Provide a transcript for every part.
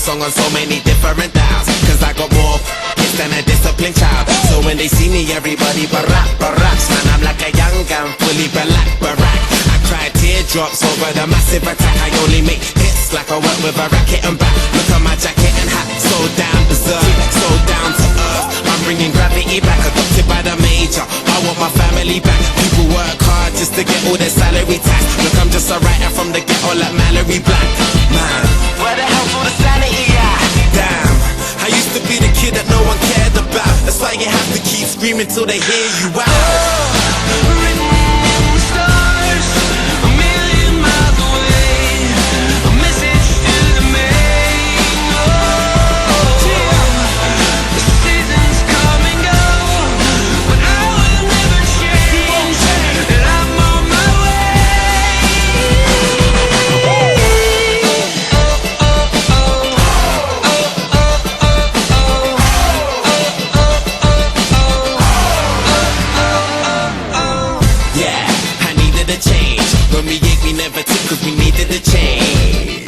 song on so many different dials. Cause I got more hits than a disciplined child. So when they see me, everybody barack, baracks. Man, I'm like a young gun, fully black, barack. I cry teardrops over the massive attack. I only make hits like I work with a racket and back. Look at my jacket and hat, so down berserk, so down to earth. I'm bringing gravity back, adopted by the major. I want my family back. People work hard just to get all their salary tax. Look, I'm just a writer from the ghetto like Mallory Black. Man, till they hear you out. Cause we needed a change.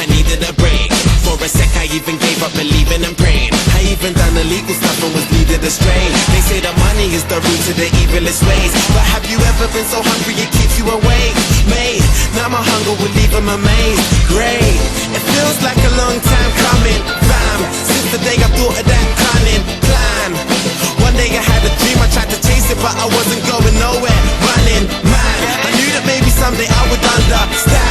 I needed a break. For a sec, I even gave up believing and praying. I even done illegal stuff and was needed astray. They say that money is the root to the evilest ways. But have you ever been so hungry it keeps you awake? Mate, now my hunger will leave them amazed. Great, it feels like a long time coming. Fam, since the day I thought of that cunning plan. One day I had a dream, I tried to chase it, but I wasn't going nowhere. Running, stop.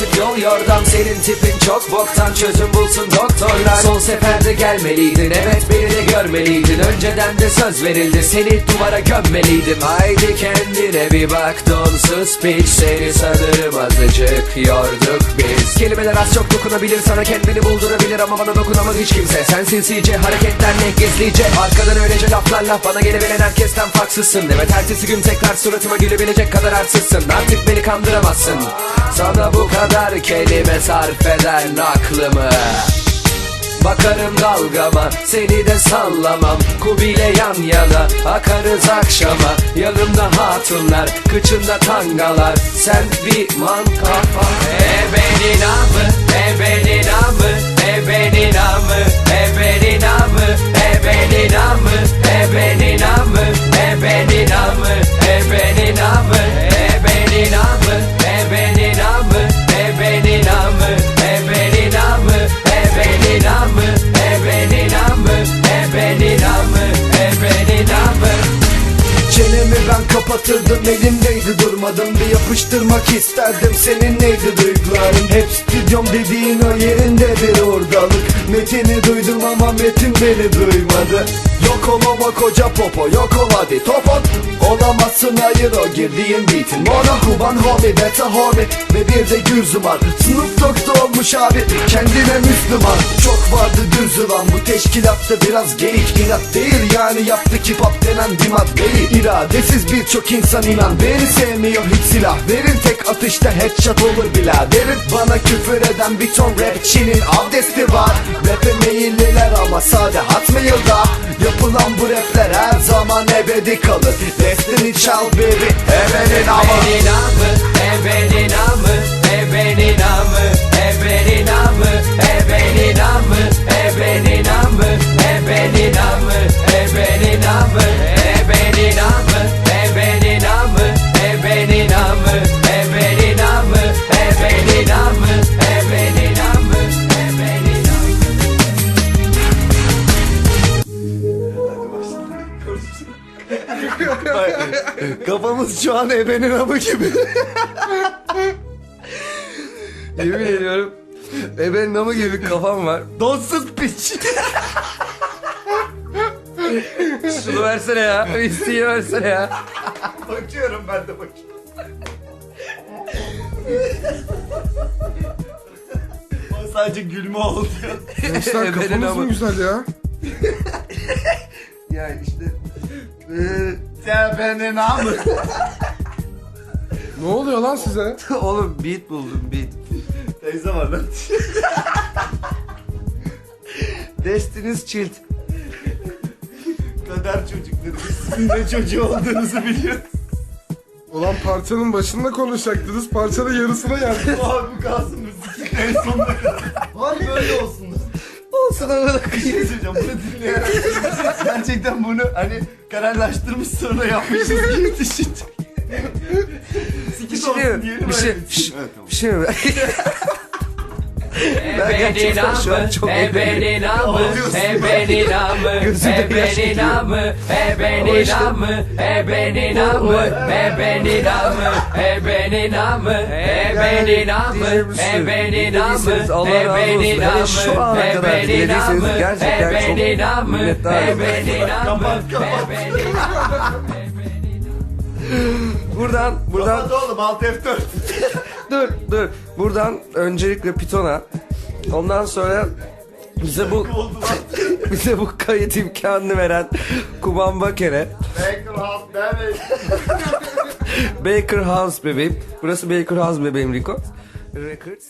Artık yol yordam Senin tipin çok boktan. Çözüm bulsun doktorlar. Son seferde gelmeliydin evet beni de görmeliydin. Önceden de söz verildi seni duvara gömmeliydim. Haydi kendine bir bak donsuz piç. Seni sanırım azıcık yorduk biz Kelimeler az çok dokunabilir sana kendini buldurabilir Ama bana dokunamaz hiç kimse. Sen sinsice hareketlerle gizlice? Arkadan öylece laflarla bana gelebilen herkesten farksızsın. Evet ertesi gün tekrar suratıma gülebilecek kadar arsızsın. Artık beni kandıramazsın. Sana bu kadar kelime sarf eden aklımı Bakarım dalgama seni de sallamam. Kubile yan yana akarız akşama. Yanımda hatunlar kıçımda tangalar. Sen bir man kafa Ebenin amı ebenin amı ebenin amı ebenin amı ebenin amı ebenin amı ebenin amı ebenin amı. Ben kapatırdım elimdeydi durmadım. Bir yapıştırmak isterdim. Senin neydi duyguların? Hep stüdyom dediğin o yerinde bir oradalık Metini duydum ama metin beni duymadı. Yok ol ama koca popo yok ol hadi topon Olamazsın hayır o girdiğin beatin. Mona Kuban homie beta homie Ve bir de gürzüm var. Snoop Dogg'da olmuş abi kendine Müslüman. Çok vardı düzü lan bu teşkilatta biraz geyik inat. Değil Yani yaptı ki pop denen bir maddeyi İradesiz birçok insan inan. Beni sevmiyor hiç silah. Verin tek atışta headshot olur biraderim. Bana küfür eden bir ton rapçinin abdesti var. Rap'e meyilliler ama sade hatmayılda Yapılan bu rapler her zaman ebedi kalır Destiny Child baby Ebenin namı, ebenin namı, ebenin namı, ebenin namı, ebenin namı, ebenin namı, ebenin namı, ebenin namı, Kafamız şu an ebenin amı gibi. Yemin ediyorum. Ebenin namı gibi kafam var. Donsuz piç. Şunu versene ya. İsteği versene ya. Bakıyorum ben de bakıyorum. o sadece gülme oldu. Gençler Ebenin kafanız amı. mı güzel ya? ya işte. Benim amı. Ne oluyor lan size? Oğlum beat buldum beat. Teyze var lan. Destiny's Child. Kader çocukları. Sizin de çocuğu olduğunuzu biliyoruz. Ulan parçanın başında konuşacaktınız. Parçanın yarısına geldik. Abi bu kalsın müzik en sonuna kadar. Abi böyle olsun. Olsun amına Bir koyayım. şey söyleyeceğim bunu dinleyerek gerçekten bunu hani kararlaştırmış sonra yapmışız gibi Sikit şey olsun diyeyim. diyelim Bir şey, öyle Şşş, düşün. Evet, tamam. bir şey mi? Ben gerçekten şu an çok Ebenin amı, ebenin amı, ebenin amı, ebenin amı, ebenin amı, ebenin amı, ebenin amı, ebenin amı, ebenin amı, ebenin amı, şu ana kadar amı, gerçekten çok minnettarım. Kapat kapat. Buradan, buradan Kapat oğlum alt F4. Dur dur. Buradan öncelikle Python'a ondan sonra bize bu bize bu kayıt imkanını veren Kuban Baker'e Baker House Baby. Baker House bebeğim. Burası Baker House bebeğim Records. Records.